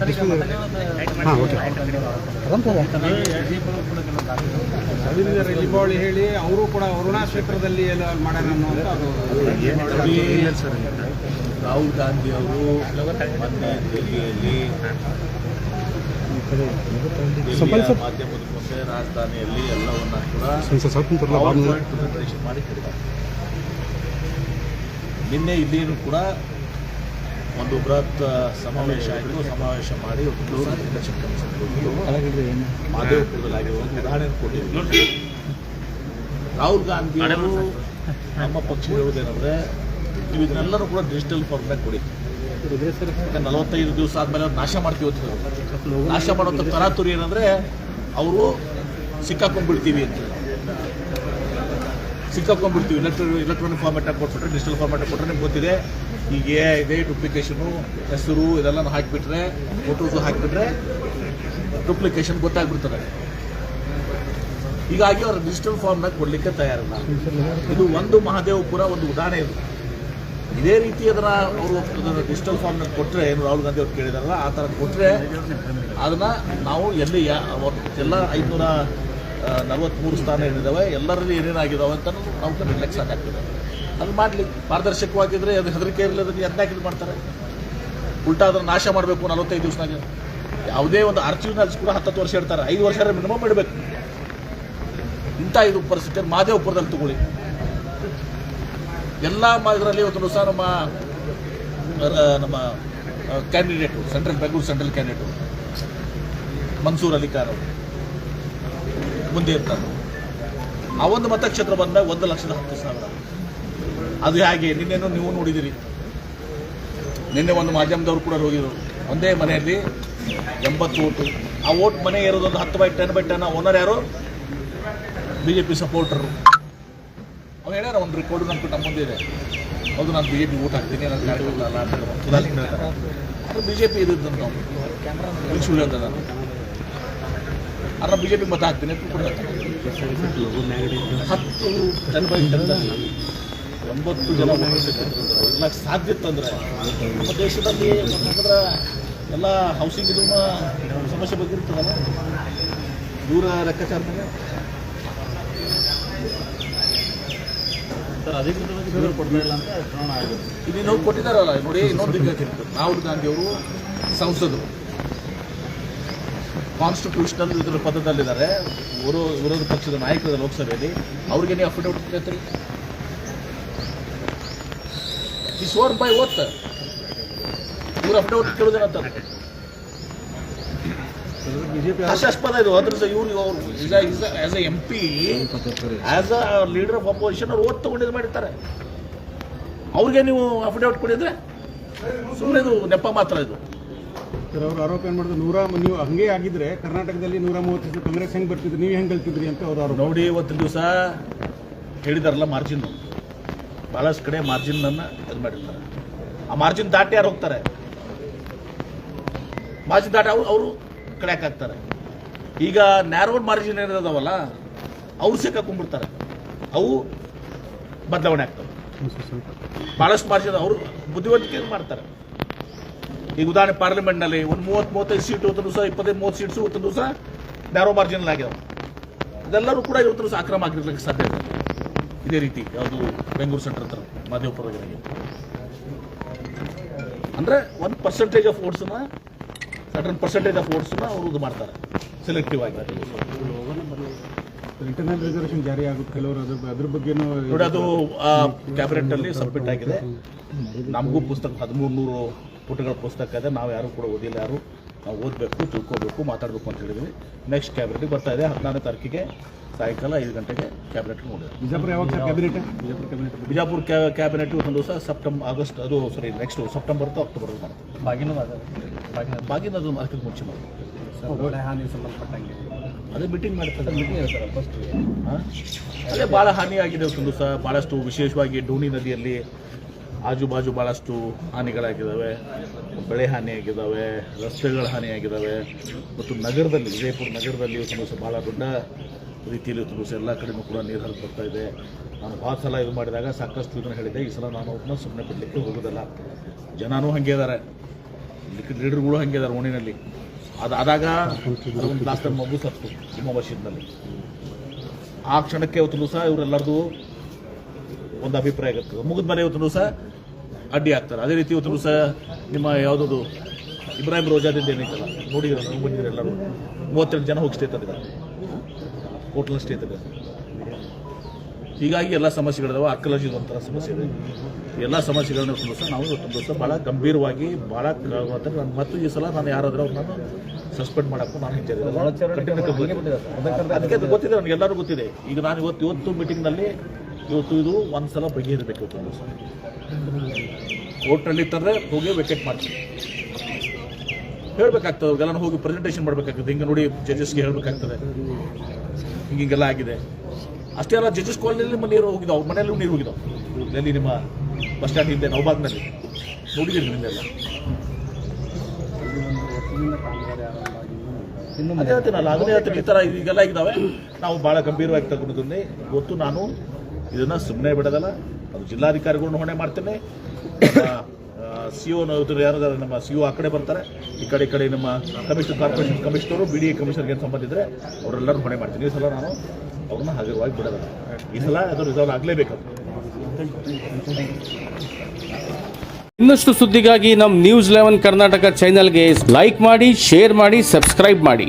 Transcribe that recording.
Display ಹಾಂ okay Deepavali ಹೇಳಿ ಅವರು ಕೂಡ ಅರುಣಾ ಕ್ಷೇತ್ರದಲ್ಲಿ ಎಲ್ಲ ಮಾಡ್ಯಾರ ಅದು ರಾಹುಲ್ ಗಾಂಧಿ ಅವರು ಮೊನ್ನೆ ದೆಹಲಿಯಲ್ಲಿ. ಮಾಧ್ಯಮದ ಮುಂದೆ ರಾಜಧಾನಿಯಲ್ಲಿ ಎಲ್ಲವನ್ನ ಕೂಡ ಮಾಡಿ ನಿನ್ನೆ ಇಲ್ಲಿನೂ ಕೂಡ ಒಂದು ಬೃಹತ್ ಸಮಾವೇಶ ಆಯಿತು. ಸಮಾವೇಶ ಮಾಡಿ ಒಂದು ಎಲೆಕ್ಷನ್ ಕಮಿಷನ್ ಮಾದೇವಪುರದಲ್ಲಿ ಆಗಿರುವ ಒಂದು ಉದಾಹರಣೆ ಕೊಟ್ಟಿದ್ವಿ ರಾಹುಲ್ ಗಾಂಧಿ ಅವರು ನಮ್ಮ ಪಕ್ಷ ಹೇಳುವುದೇನೆಂದ್ರೆ ನೀವು ಇದನ್ನೆಲ್ಲರೂ ಕೂಡ ಡಿಜಿಟಲ್ ಫಾರ್ಮ್ನಾಗ ಕೊಡಿ. ನಲವತ್ತೈದು ದಿವಸ ಆದ್ಮೇಲೆ ಅವ್ರು ನಾಶ ಮಾಡ್ತೀವಿ ಅಂತ ಹೇಳಿದ್ರು. ನಾಶ ಮಾಡುವಂಥ ತರಾತುರಿ ಏನಂದ್ರೆ ಅವರು ಸಿಕ್ಕಾಕೊಂಡ್ಬಿಡ್ತೀವಿ ಅಂತ ಸಿಕ್ಕಾಕೊಂಡ್ಬಿಡ್ತೀವಿ. ಇಲೆಕ್ಟ್ರೋ ಇಲೆಕ್ಟ್ರಾನಿಕ್ ಫಾರ್ಮೆಟ್ ಕೊಟ್ಬಿಟ್ರೆ ಡಿಜಿಟಲ್ ಫಾರ್ಮೆಟ್ ಕೊಟ್ಟರೆ ನಿಮ್ಗೆ ಗೊತ್ತಿದೆ. ಈಗ ಎ ಇದೆ ಡುಪ್ಲಿಕೇಶನು ಹೆಸರು ಇದೆಲ್ಲ ಹಾಕಿಬಿಟ್ರೆ ಫೋಟೋಸು ಹಾಕಿಬಿಟ್ರೆ ಡುಪ್ಲಿಕೇಶನ್ ಗೊತ್ತಾಗ್ಬಿಡ್ತದೆ. ಹೀಗಾಗಿ ಅವರು ಡಿಜಿಟಲ್ ಫಾರ್ಮ್ನಾಗ ಕೊಡಲಿಕ್ಕೆ ತಯಾರಿಲ್ಲ. ಇದು ಒಂದು ಮಹಾದೇವಪುರ ಒಂದು ಉದಾಹರಣೆ ಇದು. ಇದೇ ರೀತಿ ಅದನ್ನು ಅವರು ಡಿಜಿಟಲ್ ಫಾರ್ಮ್ನಾಗ ಕೊಟ್ಟರೆ ಏನು ರಾಹುಲ್ ಗಾಂಧಿ ಅವ್ರು ಕೇಳಿದಾರಲ್ಲ, ಆ ಥರ ಕೊಟ್ಟರೆ ಅದನ್ನು ನಾವು ಎಲ್ಲಿ ಎಲ್ಲ ಐದುನೂರ ನಲವತ್ತ್ಮೂರು ಸ್ಥಾನ ಏನಿದಾವೆ ಎಲ್ಲರಲ್ಲಿ ಏನೇನಾಗಿದ್ದಾವೆ ಅಂತ ನಾವು ರಿಲ್ಯಾಕ್ಸ್ ಆಗಾಗ್ತದೆ ಅದು ಮಾಡಲಿ ಪಾರದರ್ಶಕವಾಗಿದ್ದರೆ ಅದು ಹೆದರಿಕೆ ಇರಲಿ ಅದಕ್ಕೆ ಯತ್ನಾಕ್ ಇದು ಮಾಡ್ತಾರೆ? ಉಲ್ಟಾ ಅದನ್ನು ನಾಶ ಮಾಡಬೇಕು ನಲವತ್ತೈದು ದಿವಸನಾಗ. ಯಾವುದೇ ಒಂದು ಆರ್ಚಿವ್ನಲ್ಲಿ ಕೂಡ ಹತ್ತತ್ತು ವರ್ಷ ಇಡ್ತಾರೆ ಐದು ವರ್ಷ ಮಿನಿಮಮ್ ಇಡಬೇಕು. ಇಂಥ ಇದು ಪರಿಸ್ಥಿತಿ ಮಾದೇವಪುರದಲ್ಲಿ ತಗೊಳ್ಳಿ. ಎಲ್ಲ ಮಾದರಲ್ಲಿ ಇವತ್ತು ದಿವಸ ನಮ್ಮ ನಮ್ಮ candidate central Bengaluru central candidate Mansoor Ali Khan ಅವರು. ಮುಂದೆ ಇರ್ತಾರೆ. ಆ ಒಂದು ಮತಕ್ಷೇತ್ರ ಬಂದಾಗ ಒಂದು ಲಕ್ಷದ ಹತ್ತು ಸಾವಿರ. ಅದು ಹೇಗೆ? ನಿನ್ನೆನೂ ನೀವು ನೋಡಿದಿರಿ. ನಿನ್ನೆ ಒಂದು ಮಾಧ್ಯಮದವರು ಕೂಡ ಹೋಗಿದ್ರು. ಒಂದೇ ಮನೆಯಲ್ಲಿ ಎಂಬತ್ತು ಓಟು. ಆ ಓಟ್ ಮನೆ ಇರೋದೊಂದು ಹತ್ತು by ten by ten owner ಯಾರು? ಬಿ ಜೆ ಪಿ ಸಪೋರ್ಟರು ಅವ್ನು ಹೇಳ್ಯಾರ ಒಂದು ರೆಕಾರ್ಡು ನನ್ನ ನಮ್ಮ ಮುಂದೆ ಇದೆ. ಹೌದು, ನಾನು ಬಿ ಜೆ ಪಿ ಓಟ್ ಹಾಕ್ತೀನಿ, ನಾನು ಗಾಡಿ ಹೋಗಲ್ಲ ಅಂತ ಉದಾಹರಣೆ ಹೇಳ್ತಾರೆ ಅದು ಬಿ ಜೆ ಪಿ ಇದ್ದು ನಾವು ಸುಳ್ಳು ಬಿ ಜೆ ಪಿ ಮತ ಹಾಕ್ತೀನಿ. ಹತ್ತು ಟೆನ್ ಬೈ ಟೆನ್ ಒಂಬತ್ತು ಜನ ಇರ್ಲಕ್ಕೆ ಸಾಧ್ಯ ಇತ್ತಂದ್ರೆ ನಮ್ಮ ದೇಶದಲ್ಲಿ ಯಾಕಂದ್ರೆ ಎಲ್ಲ ಹೌಸಿಂಗ್ ಇದು ಸಮಸ್ಯೆ ಬಗ್ಗೆ ಇರ್ತದಲ್ಲ ದೂರ ಲೆಕ್ಕಾಚಾರದಾಗ? ಇನ್ನೇನು ಕೊಟ್ಟಿದ್ದಾರಲ್ಲ ನೋಡಿ ಇನ್ನೊಂದು ರಾಹುಲ್ ಗಾಂಧಿ ಅವರು ಸಂಸದರು. ಕಾನ್ಸ್ಟಿಟ್ಯೂಷನಲ್ ಇದರ ಪದದಲ್ಲಿದ್ದಾರೆ. ವಿರೋ ವಿರೋಧ ಪಕ್ಷದ ನಾಯಕರ ಲೋಕಸಭೆಯಲ್ಲಿ. ಅವ್ರಿಗೆ ನೀವು ಅಫಿಡವಿಟ್ ಕೇಳ್ತೀರಿ ಈ ಸೋರ್ ಬೈ ಓತ್ ಇವ್ರು ಅಫಿಡವಿಟ್ ಕೇಳಿದ್ರೆ ಬಿಜೆಪಿ ಹಾಸ್ಯಾಸ್ಪದ ಇದು ಅದ್ರ ಇವ್ರು ಅವರು as a M P as a leader of opposition ಅವ್ರು ಓದ್ ತಗೊಂಡಿದ್ದು ಮಾಡಿರ್ತಾರೆ. ಅವ್ರಿಗೆ ನೀವು ಅಫಿಡೇವಿಟ್ ಕೊಡಿದ್ರೆ ಸುಮ್ಮನೆ ಇದು ನೆಪ ಮಾತ್ರ ಇದು. ಸರ್ ಅವ್ರು ಆರೋಪ ಏನು ಮಾಡಿದ್ರು? ನೂರ ನೀವು ಹಂಗೆ ಆಗಿದ್ರೆ ಕರ್ನಾಟಕದಲ್ಲಿ ನೂರ ಮೂವತ್ತು ದಿವಸ ಕಾಂಗ್ರೆಸ್ ಹೆಂಗೆ ಬರ್ತಿದ್ರು ನೀವು ಹೆಂಗೆ ಗೆಲ್ತಿದ್ರಿ ಅಂತ ಅವ್ರು ನೋಡಿ ಇವತ್ತಿನ ದಿವಸ ಹೇಳಿದಾರಲ್ಲ ಮಾರ್ಜಿನ್ ಭಾಳಷ್ಟು ಕಡೆ ಮಾರ್ಜಿನನ್ನು ಇದು ಮಾಡಿರ್ತಾರೆ. ಆ ಮಾರ್ಜಿನ್ ದಾಟಿ ಯಾರು ಹೋಗ್ತಾರೆ? ಮಾರ್ಜಿನ್ ದಾಟಿ ಅವರು ಅವರು ಕಡೆಯಾಕ್ ಹಾಕ್ತಾರೆ? ಈಗ ನ್ಯಾರೋಡ್ ಮಾರ್ಜಿನ್ ಏನಿದಾವಲ್ಲ, ಅವ್ರು ಸಿಕ್ಕಾಕೊಂಡ್ಬಿಡ್ತಾರೆ ಅವು ಬದಲಾವಣೆ ಆಗ್ತವೆ. ಭಾಳಷ್ಟು ಮಾರ್ಜಿನ್ ಅವರು ಬುದ್ಧಿವಂತಿಕೆ ಮಾಡ್ತಾರೆ. ಈಗ ಉದಾಹರಣೆ ಪಾರ್ಲಿಮೆಂಟ್ನಲ್ಲಿ ಒಂದು ಮೂವತ್ತು, ಮೂವತ್ತೈದು ಸೀಟ್ ಒಂದು ದಿವಸ, ಇಪ್ಪತ್ತೈದು, ಮೂವತ್ತು ಸೀಟ್ಸು ಒಂದು ದಿವಸ ನ್ಯಾರೋ ಮಾರ್ಜಿನ್ ಆಗ್ಯಾವ ಇದೆಲ್ಲರೂ ಕೂಡ ಇವತ್ತು ದಿವಸ ಅಕ್ರಮ ಆಗಿರ್ಲಿಕ್ಕೆ ಸಾಧ್ಯ ಇದೆ ರೀತಿ ಯಾವುದು ಬೆಂಗಳೂರು ಸೆಂಟರ್ ಹತ್ರ ಮಾದೇವಪುರದಲ್ಲಿ ಅಂದರೆ ಒಂದು ಪರ್ಸೆಂಟೇಜ್ ಆಫ್ ಓಟ್ಸನ್ನ ಸರ್ಟನ್ ಪರ್ಸೆಂಟೇಜ್ ಆಫ್ ಓಟ್ಸನ್ನ ಅವರು ಇದು ಮಾಡ್ತಾರೆ ಸೆಲೆಕ್ಟಿವ್ ಆಗಿ. ಇಂಟರ್ನಲ್ ರಿಸರ್ವೇಷನ್ ಜಾರಿ ಆಗುತ್ತೆ ಕೆಲವರು ಅದ್ರ ಅದ್ರ ಬಗ್ಗೆನೂ ನೋಡಿ ಅದು ಕ್ಯಾಬಿನೆಟ್ ಅಲ್ಲಿ ಸಬ್ಮಿಟ್ ಆಗಿದೆ. ನಮಗೂ ಪುಸ್ತಕ ಹದಿಮೂರು ನೂರು ಪುಟಗಳ ಪುಸ್ತಕ ಇದೆ ನಾವು ಯಾರು ಕೂಡ ಓದಿಲ್ಲ ಯಾರು. ನಾವು ಓದಬೇಕು ತಿಳ್ಕೋಬೇಕು ಮಾತಾಡಬೇಕು ಅಂತ ಹೇಳಿದ್ವಿ. ನೆಕ್ಸ್ಟ್ ಕ್ಯಾಬಿನೆಟ್ಗೆ ಬರ್ತಾ ಇದೆ ಹದಿನಾರನೇ ತಾರೀಕಿಗೆ ಸಾಯಂಕಾಲ ಐದು ಗಂಟೆಗೆ ಕ್ಯಾಬಿನೆಟ್ ನೋಡಿದೆ ಬಿಜಾಪುರ ಯಾವಾಗ cabinet Bijapur cabinet Bijapur cabinet ಒಂದು ದಿವಸ ಸೆಪ್ಟೆಂಬರ್ ಆಗಸ್ಟ್ ಅದು ಸಾರಿ ನೆಕ್ಸ್ಟ್ ಸೆಪ್ಟೆಂಬರ್ ಅಥವಾ ಅಕ್ಟೋಬರ್ ಮಾಡ್ತೀವಿ ಬಾಗಿನ ಬಾಗಿನ ಅದು ಮಾರ್ಕೆಟ್ ಮುಂಚೆ ಮಾಡ್ತೀವಿ ಹಾನಿ ಸಂಬಂಧಪಟ್ಟಂಗೆ. ಅದೇ ಮೀಟಿಂಗ್ ಮಾಡ್ತಾರೆ. ಮೀಟಿಂಗ್ ಇರ್ತಾರೆ ಫಸ್ಟ್ ಅದೇ ಭಾಳ ಹಾನಿಯಾಗಿದೆ ಒಂದು ದಿವಸ. ಭಾಳಷ್ಟು ವಿಶೇಷವಾಗಿ ಡೋಣಿ ನದಿಯಲ್ಲಿ ಆಜು ಬಾಜು ಭಾಳಷ್ಟು ಹಾನಿಗಳಾಗಿದ್ದಾವೆ, ಬೆಳೆ ಹಾನಿಯಾಗಿದ್ದಾವೆ, ರಸ್ತೆಗಳ ಹಾನಿಯಾಗಿದ್ದಾವೆ, ಮತ್ತು ನಗರದಲ್ಲಿ, ವಿಜಯಪುರ ನಗರದಲ್ಲಿ ಸಮಸ್ಯೆ ಭಾಳ ದೊಡ್ಡ ರೀತಿಯಲ್ಲಿ ಸಮಸ್ಯೆ ಎಲ್ಲ ಕಡೆಯೂ ಕೂಡ ನೀರು ಹರಿದು ಬರ್ತಾ ಇದೆ. ನಾನು ಭಾಳ ಸಲ ಇದು ಮಾಡಿದಾಗ ಸಾಕಷ್ಟು ಇದನ್ನು ಹೇಳಿದೆ ಈ ಸಲ ನಾನು ಅವ್ರನ್ನ ಸುಮ್ಮನೆ ಬಿಡಲಿಕ್ಕೆ ಹೋಗೋದಿಲ್ಲ. ಜನನೂ ಹಾಗೆ ಇದ್ದಾರೆ ಲೀಡರ್ಗಳು ಹಾಗೆ ಇದ್ದಾರೆ ಓಣಿನಲ್ಲಿ. ಅದಾದಾಗ ಲಾಸ್ಟ್ ಟೈಮ್ ಮಗು ಸತ್ತು ವರ್ಷದಲ್ಲಿ ಆ ಕ್ಷಣಕ್ಕೆ ಅವತ್ತು ಸಹ ಇವರೆಲ್ಲರದು ಒಂದು ಅಭಿಪ್ರಾಯ ಆಗಿರ್ತದೆ ಮುಗಿದ ಮನೆ ಇವತ್ತು ಸಹ ಅಡ್ಡಿ ಆಗ್ತಾರೆ ಅದೇ ರೀತಿ ಇವತ್ತು ಸಹ ನಿಮ್ಮ ಯಾವುದದು ಇಬ್ರಾಹಿಂ ರೋಜಾದಿಂದ ಏನೈತಲ್ಲ ನೋಡಿದ್ರೆ ನೀವು ಬಂದಿದ್ರೆ ಎಲ್ಲರೂ? ಮೂವತ್ತೆರಡು ಜನ ಹೋಗಿ ಸ್ಟೇ ತಂದಿದ್ದಾರೆ ಹೋಟ್ಲ್ ಸ್ಟೇ ತಂದಿದ್ದಾರೆ ಹೀಗಾಗಿ ಎಲ್ಲ ಸಮಸ್ಯೆಗಳಿದಾವೆ. ಆರ್ಕಲಾಜಿ ಒಂಥರ ಸಮಸ್ಯೆ ಇದೆ. ಎಲ್ಲ ಸಮಸ್ಯೆಗಳನ್ನ ದಿವಸ ನಾವು ಇವತ್ತು ದಿವಸ ಭಾಳ ಗಂಭೀರವಾಗಿ ಭಾಳ ಮತ್ತೆ ನಾನು ಮತ್ತು ಈ ಸಲ ನಾನು ಯಾರಾದರೂ ಅವ್ರನ್ನ ಸಸ್ಪೆಂಡ್ ಮಾಡೋಕ್ಕೂ ನಾನು ಹಿಂದೆ ಅದಕ್ಕೆ ಅದು ಗೊತ್ತಿದೆ ನನಗೆ ಎಲ್ಲರೂ ಗೊತ್ತಿದೆ. ಈಗ ನಾನು ಇವತ್ತು ಇವತ್ತು ಮೀಟಿಂಗ್ನಲ್ಲಿ ಇವತ್ತು ಇದು ಒಂದು ಸಲ ಇವತ್ತು ಕೋರ್ಟ್ನಲ್ಲಿ ತಂದರೆ ಹೋಗಿ ವೆಕೆಟ್ ಮಾಡ್ತೀನಿ ಹೇಳಬೇಕಾಗ್ತದೆ ಅವ್ರಿಗೆಲ್ಲ ಹೋಗಿ ಪ್ರೆಸೆಂಟೇಷನ್ ಮಾಡಬೇಕಾಗ್ತದೆ. ಹಿಂಗೆ ನೋಡಿ ಜಡ್ಜಸ್ಗೆ ಹೇಳ್ಬೇಕಾಗ್ತದೆ. ಹಿಂಗೆಲ್ಲ ಆಗಿದೆ. ಅಷ್ಟೇ ಅಲ್ಲ ಜಡ್ಜಸ್ ನಿಮ್ಮ ನೀರು ಹೋಗಿದ್ದಾವೆ, ಅವ್ರ ಮನೆಯಲ್ಲೂ ನೀರು ಹೋಗಿದ್ದಾವೆ. ಎಲ್ಲಿ ನಿಮ್ಮ ಬಸ್ ಸ್ಟ್ಯಾಂಡ್ ಹಿಂದೆ ನವಬಾಗ್ನಲ್ಲಿ ನೋಡಿದ್ದೀರಿ ನಿಮ್ಮೆಲ್ಲ ಅದೇ ಹೇಳ್ತೀನಲ್ಲ ಅದನ್ನೇ ಹೇಳ್ತೀನಿ, ಈ ಥರ ಈಗೆಲ್ಲ ಇದ್ದಾವೆ ನಾವು ಭಾಳ ಗಂಭೀರವಾಗಿ ತಗೊಂಡಿದ್ದೀನಿ. ಗೊತ್ತು, ನಾನು ಇದನ್ನ ಸುಮ್ಮನೆ ಬಿಡೋದಲ್ಲ, ಅದು ಜಿಲ್ಲಾಧಿಕಾರಿಗಳನ್ನ ಹೊಣೆ ಮಾಡ್ತೇನೆ. ಸಿ ಒ ಯಾರು ನಮ್ಮ ಸಿ ಒ ಆ ಕಡೆ ಬರ್ತಾರೆ, ಈ ಕಡೆ ಈ ಕಡೆ ನಮ್ಮ commission corporation commissioner B D A ಕಮಿಷನರ್ಗೆ ಏನು ಸಂಬಂಧ ಇದ್ರೆ ಅವರೆಲ್ಲರೂ ಹೊಣೆ ಮಾಡ್ತೀನಿ. ಈ ಸಲ ನಾನು ಅವ್ರನ್ನ ಹಾಜರವಾಗಿ ಬಿಡೋದಲ್ಲ. ಈ ಸಲ ಅದು ರಿಸಲ್ವ್ ಆಗಲೇಬೇಕು. ಇನ್ನಷ್ಟು ಸುದ್ದಿಗಾಗಿ ನಮ್ಮ ನ್ಯೂಸ್ ಲೆವೆನ್ ಕರ್ನಾಟಕ ಚಾನೆಲ್ಗೆ ಲೈಕ್ ಮಾಡಿ ಶೇರ್ ಮಾಡಿ ಸಬ್ಸ್ಕ್ರೈಬ್ ಮಾಡಿ.